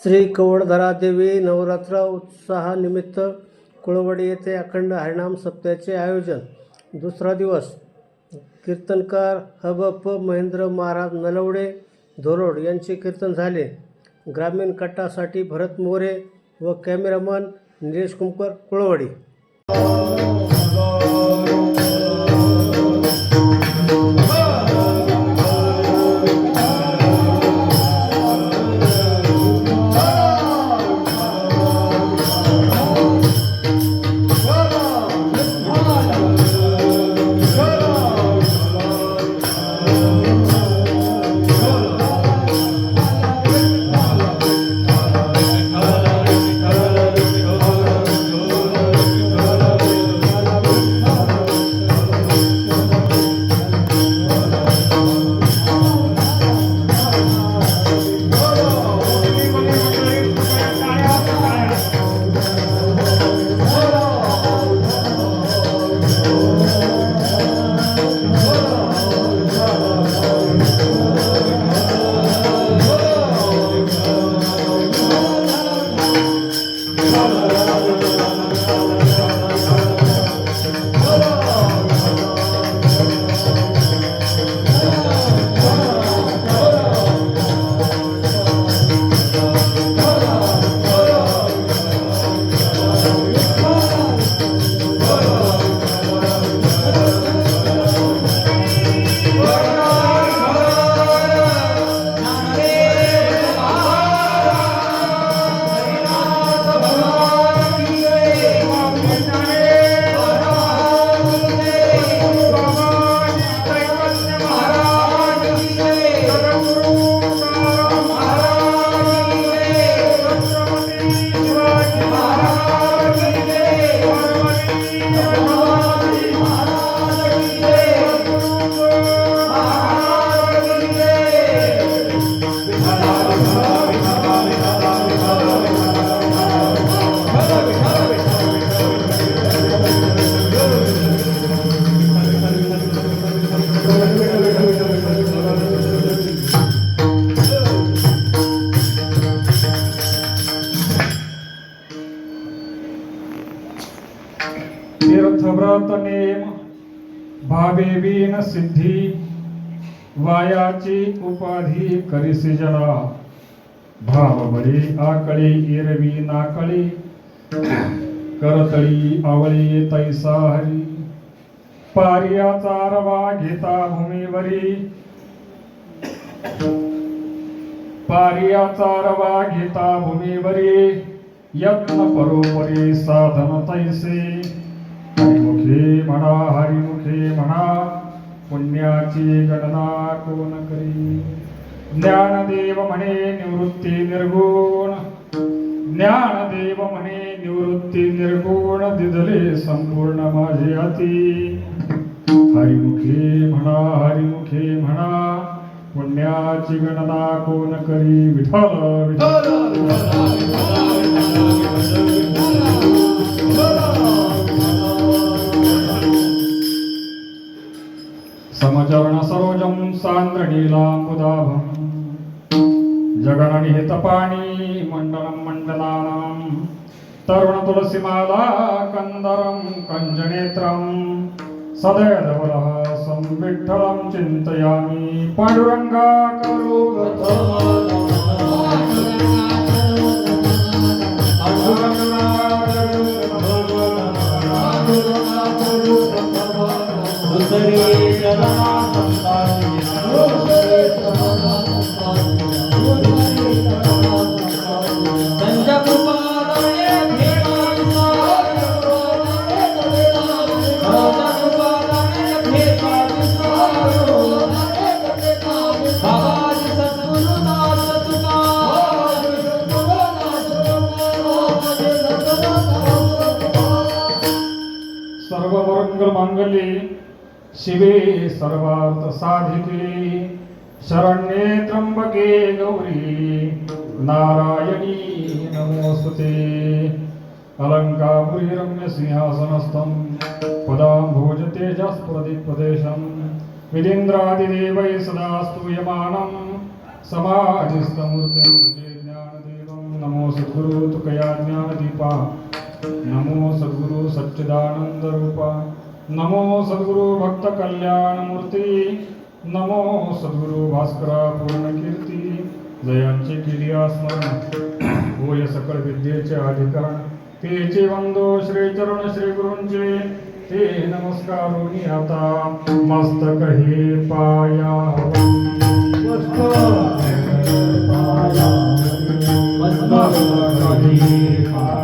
श्री कवडधरा देवी नवरात्र उत्साहानिमित्त कुळवडी येथे अखंड हरिणाम सप्त्याचे आयोजन दुसरा दिवस कीर्तनकार हबप महेंद्र महाराज नलवडे धोरोड यांचे कीर्तन झाले ग्रामीण कट्टासाठी भरत मोरे व कॅमेरामन निलेश कुंकर कुळवडी उपाधी करिसी जरा भाव बळी आकळी करतळी आवळी तैसा हरी पारियाचा रवा घेता भूमीवरी पारियाचा रवा घेता भूमीवरी यत्न परोपरी साधन तैसे हरिमुखे म्हणा हरिमुखे म्हणा पुण्याची गणना कोण करी ज्ञानदेव म्हणे निवृत्ती निर्गुण. ज्ञानदेव म्हणे निवृत्ती निर्गुण दिदले संपूर्ण माझे अति. हरिमुखे म्हणा हरिमुखे म्हणा पुण्याची गणना कोण करी? विठल विठ्ठल. समचरण सरोजम सान्द्रणीलाम्बुदाभम् जगननिहितपाणी मण्डलं मण्डलानां तरुणतुलसीमाला कन्दरं कञ्जनेत्रं सदयधवलः संविठ्ठलं चिन्तयामि पाण्डुरङ्गा करो you. मंगल शिवे सर्वार्थ साधिते शरण्ये त्र्यंबके गौरी. नारायणी नमोस्तुते. अलङ्कापुरी रम्य सिंहासनस्थं पदाम्भोज तेजस्प्रदीपदेशं विदीन्द्रादिदेवैः सदा स्तूयमानं समाधिस्थमूर्तिं भजे ज्ञानदेवं. नमो सद्गुरु तुकया ज्ञानदीपा. नमो सद्गुरु सच्चिदानन्दरूपा. नमो सद्गुरु भक्त कल्याण मूर्ती नमो सद्गुरु भास्करा पूर्ण कीर्ती जयांचे केली स्मरण होय सकळ विद्येचे अधिकरण तेचे वंदो श्री चरण श्री गुरूंचे ते नमस्कारोनी आता मस्तक हे पाया सेवे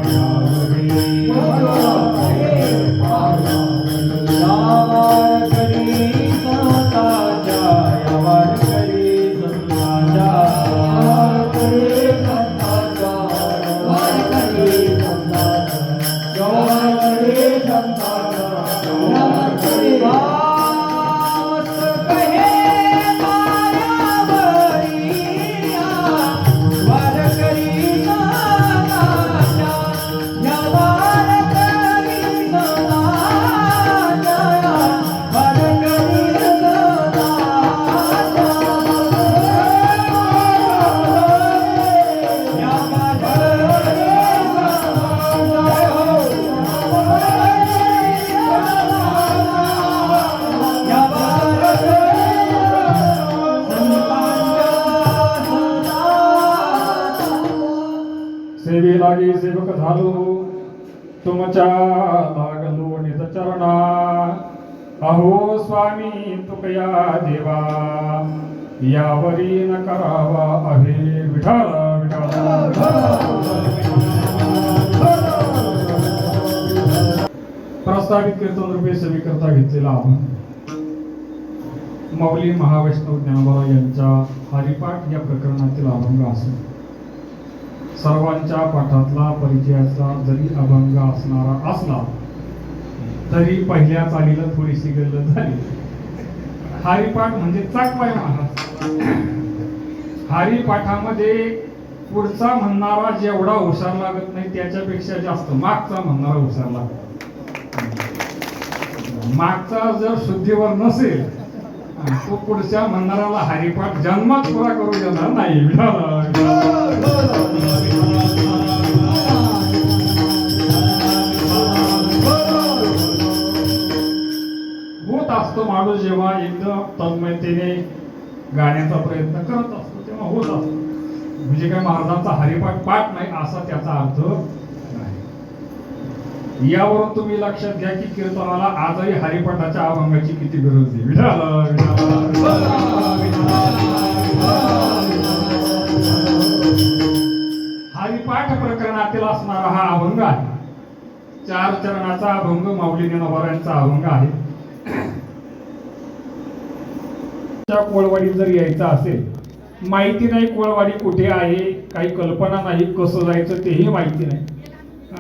यावरी न करावा अभे विठाल प्रस्तावित कीर्तन रुपये सेवेकरता घेतलेला आपण. माऊली महावैष्णव ज्ञानोबा यांच्या हरिपाठ या प्रकरणातील अभंग असेल. सर्वांच्या पाठातला परिचयाचा जरी अभंग असणारा असला तरी पहिल्या चालीला थोडीशी गल्लत झाली. हरिपाठ म्हणजे चाकवाय महाराज हरिपाठामध्ये पुढचा म्हणणारा जेवढा हुशार लागत नाही त्याच्यापेक्षा जास्त मागचा म्हणणारा हुशार लागतो मागचा जर शुद्धीवर नसेल तो पुढच्या म्हणणाऱ्याला हरिपाठ जन्मात पुरा करू देणार नाही. होत असतो माणूस जेव्हा एकदम तन्मयतेने गाण्याचा प्रयत्न करत असतो तेव्हा होत असतो. म्हणजे काय महाराजांचा हरिपाठ पाठ नाही असा त्याचा अर्थ नाही. यावरून तुम्ही लक्षात घ्या की कीर्तनाला आजही हरिपाठाच्या अभंगाची किती गरज आहे. विठाला, हरिपाठ प्रकरणातील असणारा हा अभंग आहे. चार चरणाचा अभंग माऊली यांचा अभंग आहे. त्या कोळवाडीत जर यायचं असेल माहिती नाही कोळवाडी कुठे आहे काही कल्पना नाही कसं जायचं तेही माहिती नाही.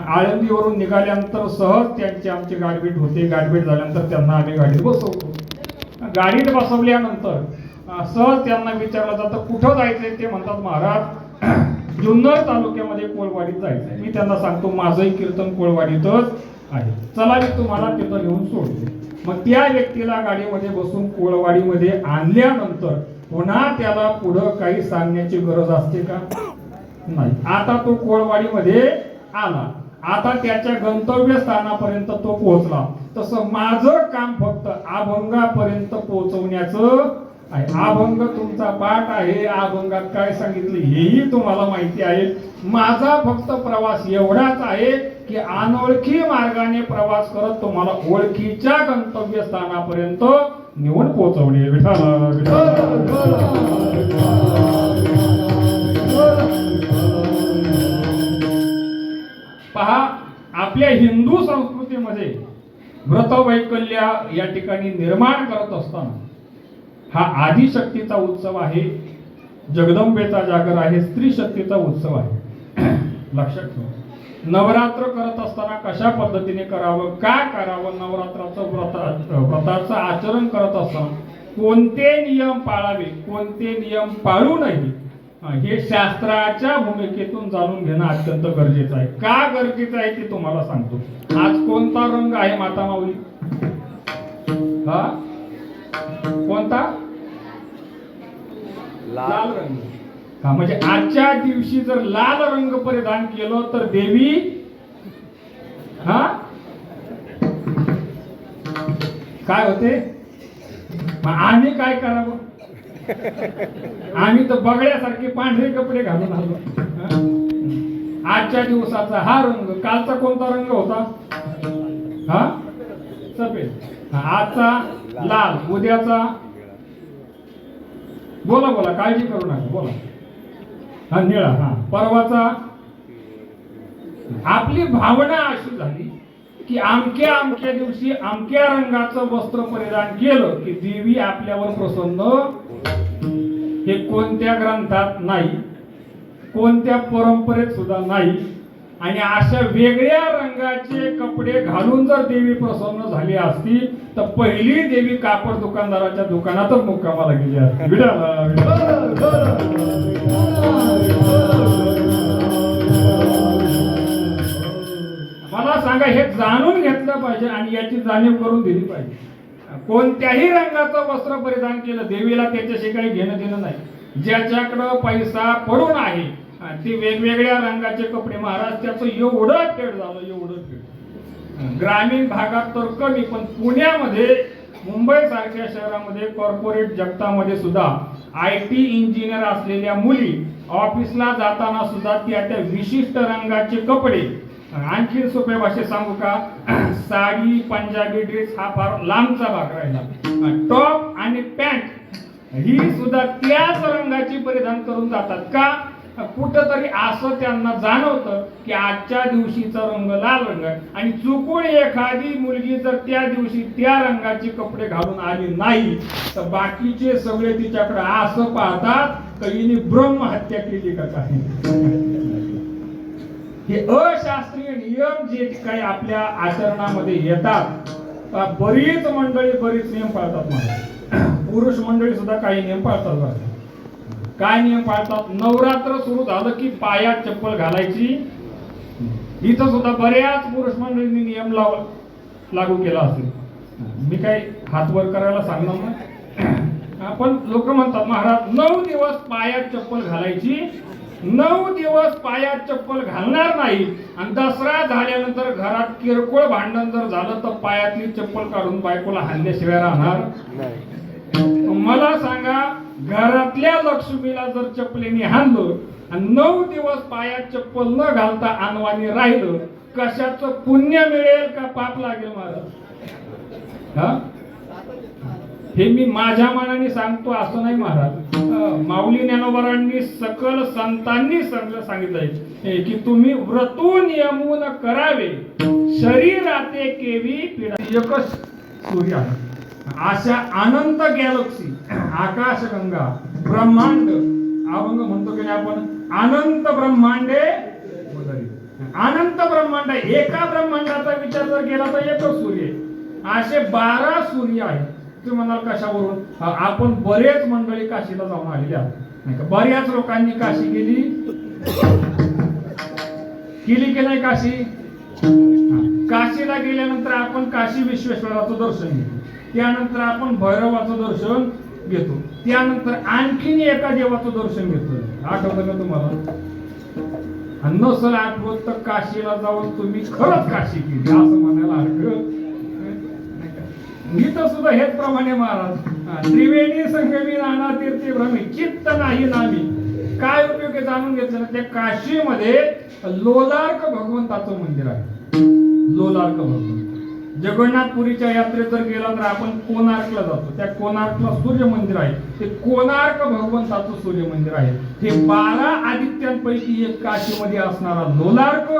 आळंदीवरून निघाल्यानंतर सहज त्यांची आमची गाडबीट होते. गाडबीट झाल्यानंतर त्यांना आम्ही गाडीत बसवतो. गाडीत बसवल्यानंतर सहज त्यांना विचारलं जातं कुठं जायचंय? ते म्हणतात महाराज जुन्नर तालुक्यामध्ये कोळवाडीत जायचंय. मी त्यांना सांगतो माझंही कीर्तन कोळवाडीतच आहे. चला मी तुम्हाला तिथं घेऊन सोडतो. मग त्या व्यक्तीला गाडीमध्ये बसून कोळवाडीमध्ये आणल्यानंतर पुन्हा त्याला पुढं काही सांगण्याची गरज असते का? नाही. आता तो कोळवाडीमध्ये आला. आता त्याच्या गंतव्य स्थानापर्यंत तो पोहोचला. तसं माझं काम फक्त अभंगापर्यंत पोहोचवण्याचं आहे अभंग तुमचा पाठ आहे. अभंगात काय सांगितलं हेही तुम्हाला माहिती आहे. माझा फक्त प्रवास एवढाच आहे की अनोळखी मार्गाने प्रवास करत तुम्हाला ओळखीच्या गंतव्य स्थानापर्यंत नेऊन पोहोचवणे विठाला पहा आपल्या हिंदू संस्कृतीमध्ये व्रतवैकल्य या ठिकाणी निर्माण करत असताना हा आदिशक्तीचा उत्सव आहे. जगदंबेचा जागर आहे स्त्री शक्तीचा उत्सव आहे. लक्षात ठेवा. नवरात्र करत असताना कशा पद्धतीने करावं का करावं नवरात्राचं व्रत व्रताचं आचरण करत असताना कोणते नियम पाळावे कोणते नियम पाळू नये हे शास्त्राच्या भूमिकेतून जाणून घेणं अत्यंत गरजेचं आहे. का गरजेचं आहे ते तुम्हाला सांगतो. आज कोणता रंग आहे माता माऊली? हा? कोणता? लाल रंग. हा म्हणजे आजच्या दिवशी जर लाल रंग परिधान केलं तर देवी हा? काय होते? आम्ही काय करावं? आम्ही तर बगड्यासारखे पांढरे कपडे घालून आलो? आजच्या दिवसाचा हा रंग कालचा कोणता रंग होता? हा? सफेद. आजचा लाल उद्याचा बोला बोला काळजी करू नका बोला. हा निळा हा. परवाचा. आपली भावना अशी झाली की आमक्या आमक्या दिवशी आमक्या रंगाचं वस्त्र परिधान केलं की देवी आपल्यावर प्रसन्न. हे कोणत्या ग्रंथात नाही कोणत्या परंपरेत सुद्धा नाही आणि अशा वेगळ्या रंगाचे कपडे घालून जर देवी प्रसन्न झाली असती तर पहिली देवी कापड दुकानदाराच्या दुकानातच मुक्कामाला गेली असती. मला सांगा हे जाणून घेतलं पाहिजे आणि याची जाणीव करून दिली पाहिजे. कोणत्याही रंगाचं वस्त्र परिधान केलं देवीला त्याच्याशी काही घेणं देणं नाही. ज्याच्याकडं पैसा पडून आहे ते वेगवेगळ्या रंगाचे कपडे. महाराज त्याचं एवढं फेड झालं एवढं फेड ग्रामीण भागात तर कमी पण पुण्यामध्ये मुंबई सारख्या शहरामध्ये कॉर्पोरेट जगतामध्ये सुद्धा आय टी इंजिनियर असलेल्या मुली ऑफिसला जाताना सुद्धा त्या त्या विशिष्ट रंगाचे कपडे. आणखी सोप्या भाषेत सांगू का? साडी पंजाबी ड्रेस हा फार लांबचा भाग राहिला. टॉप आणि पॅन्ट ही सुद्धा त्याच रंगाची परिधान करून जातात का? कुठंतरी असं त्यांना जाणवतं की आजच्या दिवशीचा रंग लाल रंग आहे. आणि चुकून एखादी मुलगी जर त्या दिवशी त्या रंगाचे कपडे घालून आली नाही तर बाकीचे सगळे तिच्याकडे असं पाहतात का हिने ब्रह्महत्या केली का आहे हे अशास्त्रीय नियम जे काही आपल्या आचरणामध्ये येतात बरीच मंडळी बरीच नियम पाळतात पुरुष मंडळी सुद्धा काही नियम पाळतात काय नियम पाळतात? नवरात्र सुरू झालं की पायात चप्पल घालायची. इथं सुद्धा बऱ्याच पुरुष मंडळींनी नियम लाव लागू केला असेल. मी काय हात वर करायला सांगणार नाही. पण लोक म्हणतात महाराज नऊ दिवस पायात चप्पल घालायची. नऊ दिवस पायात चप्पल घालणार नाही. आणि दसरा झाल्यानंतर घरात किरकोळ भांडण जर झालं तर पायातली चप्पल काढून बायकोला हाणल्याशिवाय राहणार. मला सांगा घरातल्या लक्ष्मीला जर चप्पलीने हाणलं आणि नऊ दिवस पायात चप्पल न घालता आणवानी राहिलं कशाचं पुण्य मिळेल का पाप लागेल महाराज? हा? हे मी माझ्या मनाने सांगतो असं नाही महाराज. अं, माऊली ज्ञानोबरांनी सकल संतांनी सगळं सांगितलंय. हे की तुम्ही व्रतू नियमून करावे शरीराते केवी पीडा एकच सूर्य आहे. अशा अनंत गॅलक्सी आकाशगंगा ब्रह्मांड अभंग म्हणतो की नाही आपण? अनंत ब्रह्मांडे अनंत ब्रह्मांड एका ब्रह्मांडाचा विचार जर केला तर एकच सूर्य असे बारा सूर्य आहेत. तुम्ही म्हणाल कशावरून? आपण बरेच मंडळी काशीला जाऊन आलेले आहोत. नाही का? बऱ्याच लोकांनी काशी केली. केली की नाही काशी? काशीला गेल्यानंतर आपण काशी विश्वेश्वराचं दर्शन घेतलं त्यानंतर आपण भैरवाचं दर्शन घेतो. त्यानंतर आणखीन एका देवाचं दर्शन घेतो. आठवतं का तुम्हाला? आणि नसल आठवत तर काशीला जाऊन तुम्ही खरंच काशी केली असं म्हणायला हरकत मी तर सुद्धा हेच प्रमाणे महाराज. त्रिवेणी संगमी नाना तीर्थी भ्रमी चित्त नाही नामी. काय उपयोग आहे जाणून घेतलं ना त्या काशीमध्ये लोलार्क भगवंताचं मंदिर आहे. लोलार्क भगवंत. जगन्नाथपुरीच्या यात्रेत जर गेला तर आपण कोणार्कला जातो. त्या कोणार्कला सूर्य मंदिर आहे. ते कोणार्क भगवंताचं सूर्य मंदिर आहे. हे बारा आदित्यांपैकी एक काशीमध्ये असणारा लोलार्क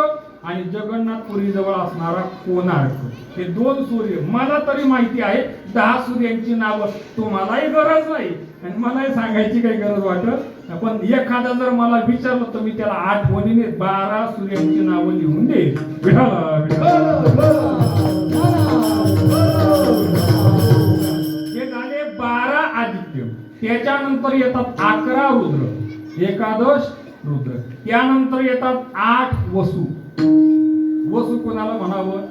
आणि जगन्नाथपुरी जवळ असणारा कोणार्क. हे दोन सूर्य. मला तरी माहिती आहे दहा सूर्यांची नावं तुम्हालाही गरज नाही. आणि मलाही सांगायची काही गरज वाटत पण एखादा जर मला विचारलं तर मी त्याला आठवणीने बारा सूर्यांची नावं लिहून देईल विठाला, विठाला. हे झाले बारा आदित्य. त्याच्यानंतर येतात अकरा रुद्र एकादश रुद्र. त्यानंतर येतात आठ वसू. वसू कोणाला म्हणावं?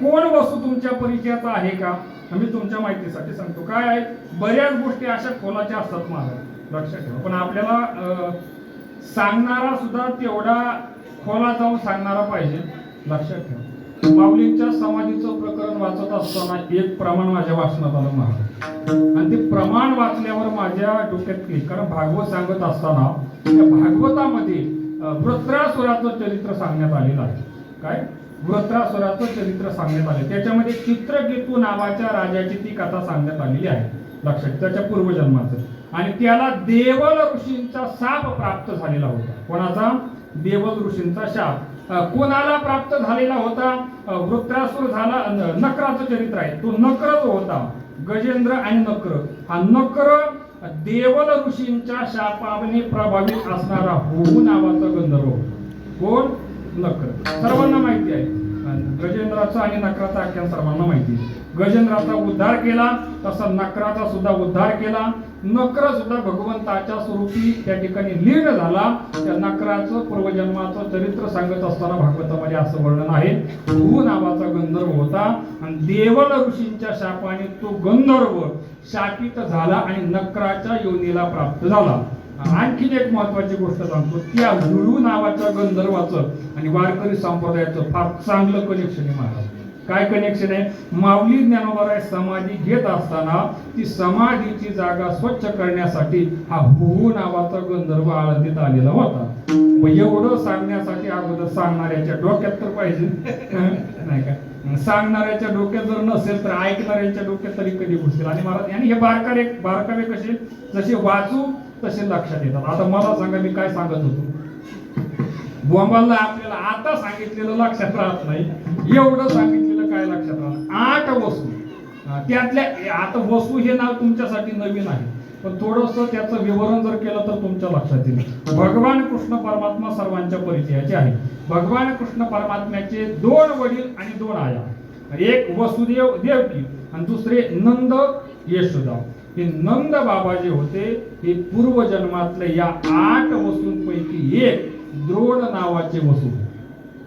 कोण वसू तुमच्या परिचयाचा आहे का? मी तुमच्या माहितीसाठी सांगतो. काय आहे? बऱ्याच गोष्टी अशा खोलाच्या असतात महाराज. लक्षात ठेवा. पण आपल्याला सांगणारा सुद्धा तेवढा खोला जाऊन सांगणारा पाहिजे. लक्षात ठेवा. माऊलींच्या समाधीचं प्रकरण वाचत असताना एक प्रमाण माझ्या वाचनात आलं मला आणि ते प्रमाण वाचल्यावर माझ्या डोक्यात कारण भागवत सांगत असताना त्या भागवतामध्ये वृत्रासुराचं चरित्र सांगण्यात आलेलं आहे. काय? वृत्रासुराचं चरित्र सांगण्यात आले. त्याच्यामध्ये चित्रकेतू नावाच्या राजाची ती कथा सांगण्यात आलेली आहे. लक्षात त्याच्या पूर्वजन्माचं. आणि त्याला देवल ऋषींचा शाप प्राप्त झालेला होता. कोणाचा? देवल ऋषींचा शाप. कोणाला प्राप्त झालेला होता? अं, वृत्रासुर झाला न- नक्राचं चरित्र आहे. तो नक्र जो होता. गजेंद्र आणि नक्र. हा नक्र देवल ऋषींच्या शापाने प्रभावित असणारा होऊ नावाचा गंधर्व. कोण? नक्र. सर्वांना माहिती आहे. गजेंद्राचा आणि नकराचा आख्यान सर्वांना माहिती आहे. गजेंद्राचा उद्धार केला तसा नकराचा सुद्धा उद्धार केला. नकर सुद्धा भगवंताच्या स्वरूपी त्या ठिकाणी लीन झाला. त्या नकराचं पूर्वजन्माचं चरित्र सांगत असताना भागवतामध्ये असं वर्णन आहे. भू नावाचा गंधर्व होता आणि देवल ऋषींच्या शापाने तो गंधर्व शापित झाला आणि नकराच्या योनीला प्राप्त झाला. आणखीन एक महत्वाची गोष्ट सांगतो. त्या गुरु नावाच्या गंधर्वाचं आणि वारकरी संप्रदायाचं फार चांगलं कनेक्शन आहे महाराज. काय कनेक्शन आहे? माऊली ज्ञानोबाराय समाधी घेत असताना ती समाधीची जागा स्वच्छ करण्यासाठी हा हुहू नावाचा गंधर्व आळंदीत आलेला होता. मग एवढं सांगण्यासाठी अगोदर सांगणाऱ्याच्या डोक्यात तर पाहिजे. नाही का? सांगणाऱ्याच्या डोक्यात जर नसेल तर ऐकणाऱ्यांच्या डोक्यात तरी कधी घुसतील आणि महाराज आणि हे बारकावे बारकावे कसे? जसे वाचू तसे लक्षात येतात. आता मला सांगा मी काय सांगत होतो? बोंबाला आपल्याला आता सांगितलेलं लक्षात राहत नाही. एवढं सांगितलं त्यातल्या आता वस्तू हे नाव तुमच्यासाठी नवीन आहे. पण थोडस त्याचं विवरण जर केलं तर तुमच्या लक्षात येईल. भगवान कृष्ण परमात्मा सर्वांच्या परिचयाचे आहे. भगवान कृष्ण परमात्म्याचे दोन वडील आणि दोन आया. एक वसुदेव देवकी आणि दुसरे नंद यशोदा हे नंद बाबा जे होते हे पूर्वजन्मातले या आठ वसूंपैकी एक द्रोण नावाचे वसू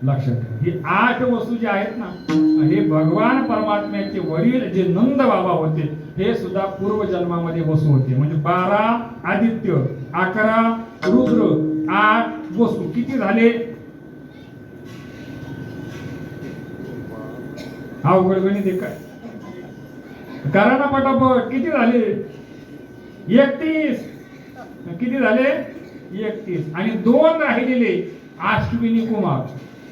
लक्षात ठेवा. ही आठ वस्तू जे आहेत ना हे भगवान परमात्म्याचे वडील जे नंद बाबा होते हे सुद्धा पूर्वजन्मामध्ये वसू होते. म्हणजे बारा आदित्य अकरा रुद्र आठ वसू किती झाले? अवघड गणित काय? करा ना पटापट. किती झाले? एकतीस. किती झाले? एकतीस. आणि दोन राहिलेले अश्विनी कुमार.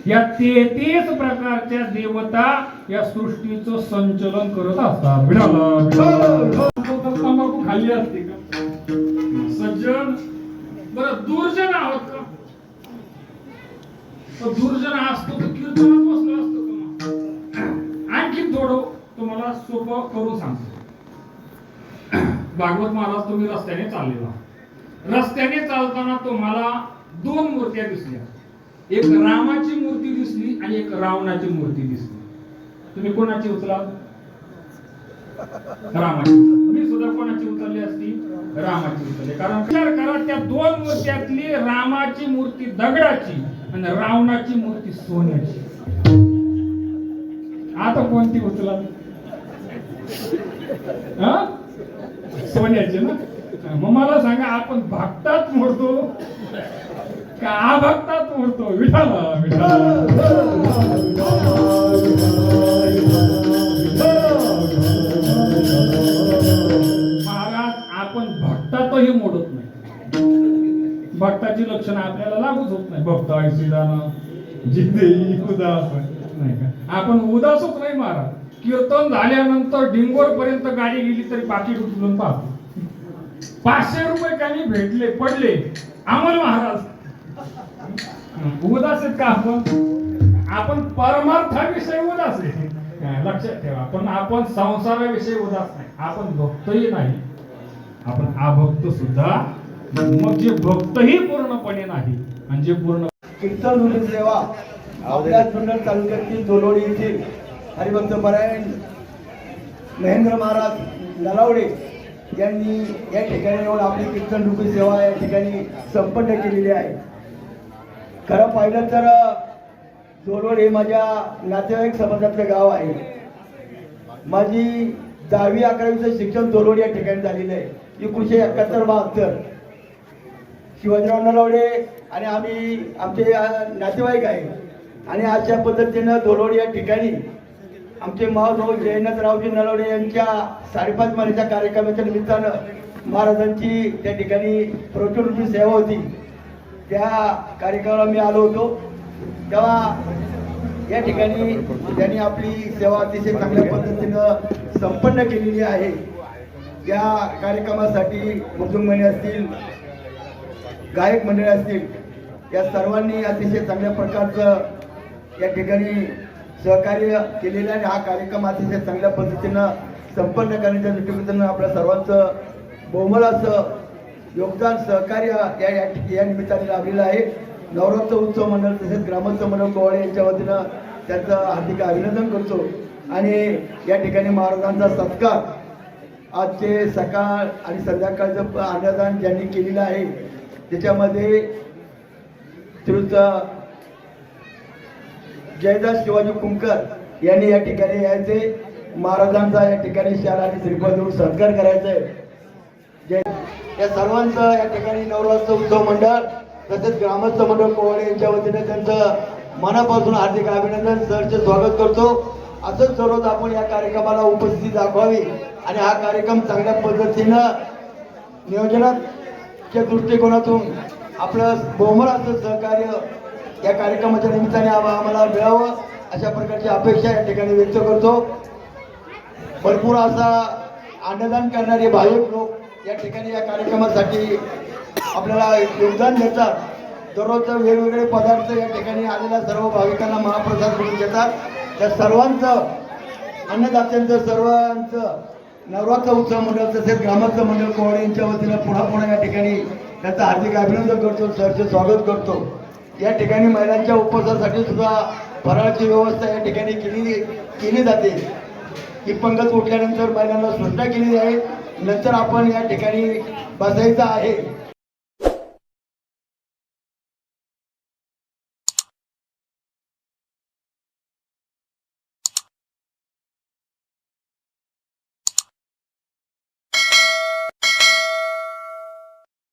या तेहतीस प्रकारच्या देवता या सृष्टीचं संचलन करत असतात. तंबाखू खाल्ली असते का? सज्जन बर दुर्जन आहोत का? दुर्जन असतो तर कीर्तनात बसलो असतो मग? आणखी थोडं तुम्हाला सोपं करून सांगतो. भागवत महाराज तुम्ही रस्त्याने चाललेला. रस्त्याने चालताना तुम्हाला दोन मूर्त्या दिसल्या. एक रामाची मूर्ती दिसली आणि एक रावणाची मूर्ती दिसली. तुम्ही कोणाची उचला रामाची मी सुद्धा कोणाची उचलली असती? रामाची उचलली. कारण विचार करा त्या दोन मूर्त्यातली रामाची मूर्ती दगडाची आणि रावणाची मूर्ती सोन्याची. आता कोणती उचला हा? सोन्याची ना? मग मला सांगा आपण भक्तात मोडतो? का अभक्तात मोडतो विठाला महाराज आपण भक्तातही मोडत नाही. भक्ताची लक्षणं आपल्याला लागूच होत नाही. भक्त ऐशी जाणं जिद्दी उदास नाही का? आपण उदासच नाही महाराज. कीर्तन झाल्यानंतर डिंगोर पर्यंत गाडी गेली तरी पाकिट उचलून पाहतो. पाचशे रुपये त्यांनी भेटले पडले. आम्हाला महाराज उदास आहेत का आपण? आपण परमार्थाविषयी उदास आहे. लक्षात ठेवा. पण आपण संसाराविषयी उदास नाही. आपण भक्तही नाही. आपण अभक्त सुद्धा मग जे भक्तही पूर्णपणे नाही आणि जे पूर्ण कीर्तन धुनी सेवा आपल्या जुन्नर तालुक्यातील दोलोडी येथील हरिभक्त परायण महेंद्र महाराज नलावडे यांनी या ठिकाणी येऊन आपली कीर्तन रुपी सेवा या ठिकाणी संपन्न केलेली आहे. खरं पाहिलं तर दोलोड हे माझ्या नातेवाईक समाजातलं गाव आहे. माझी दहावी अकरावीचं शिक्षण दोलोड या ठिकाणी झालेलं आहे. एकोणीशे एकाहत्तर बहात्तर. शिवाजीराव नलावडे आणि आम्ही आमचे नातेवाईक आहे. आणि अशा पद्धतीनं दोलोडी या ठिकाणी आमचे महाभाऊ जयनाथरावजी नलावडे यांच्या साडेपाच महिन्याच्या कार्यक्रमाच्या निमित्तानं महाराजांची त्या ठिकाणी प्रचुर सेवा होती. त्या कार्यक्रमाला मी आलो होतो. तेव्हा या ठिकाणी त्यांनी आपली सेवा अतिशय चांगल्या पद्धतीनं संपन्न केलेली आहे. त्या कार्यक्रमासाठी मुजुंगमणी असतील गायक मंडळी असतील या सर्वांनी अतिशय चांगल्या प्रकारचं या ठिकाणी सहकार्य केलेलं आहे. आणि हा कार्यक्रम अतिशय चांगल्या पद्धतीनं संपन्न करण्याच्या दृष्टिकोनातून आपल्या सर्वांचं बहुमल असं योगदान सहकार्य या या निमित्ताने लाभलेलं आहे. नवरात्र उत्सव मंडळ तसेच ग्रामोत्सव मंडळ गोवाडे यांच्या वतीनं त्यांचं हार्दिक अभिनंदन करतो. आणि या ठिकाणी महाराजांचा सत्कार आजचे सकाळ आणि संध्याकाळचं अन्नदान ज्यांनी केलेलं आहे त्याच्यामध्ये श्रीयुत जयदास शिवाजी कुंकर यांनी या ठिकाणी यायचे. महाराजांचा या ठिकाणी शाळा आणि श्रीफळ देऊन सत्कार करायचा. आहे जय या सर्वांचं या ठिकाणी नवरात्र उत्सव मंडळ तसेच ग्रामस्थ मंडळ कोवाडे यांच्या वतीने त्यांचं मनापासून हार्दिक अभिनंदन सरचे स्वागत करतो. असंच सर्वच आपण या कार्यक्रमाला उपस्थिती दाखवावी आणि हा कार्यक्रम चांगल्या पद्धतीनं नियोजनाच्या दृष्टिकोनातून आपलं बहुमल असं सहकार्य या कार्यक्रमाच्या निमित्ताने आम्हाला मिळावं अशा प्रकारची अपेक्षा या ठिकाणी व्यक्त करतो. भरपूर असा अन्नदान करणारे भाविक लोक या ठिकाणी या कार्यक्रमासाठी आपल्याला योगदान देतात. दररोज वेगवेगळे पदार्थ या ठिकाणी आलेल्या सर्व भाविकांना महाप्रसाद म्हणून देतात. त्या सर्वांचं अन्नदात्यांचं सर्वांचं नवरात्र उत्सव मंडळ तसेच ग्रामस्थ मंडळ कोवाडे यांच्या वतीनं पुन्हा पुन्हा या ठिकाणी त्याचं हार्दिक अभिनंदन करतो सरचे स्वागत करतो. या ठिकाणी महिलांच्या उपवासासाठी सुद्धा फराळाची व्यवस्था या ठिकाणी केली केली जाते. ही पंगत उठल्यानंतर महिलांना सूचना केली आहे नंतर आपण या ठिकाणी बसायचं आहे.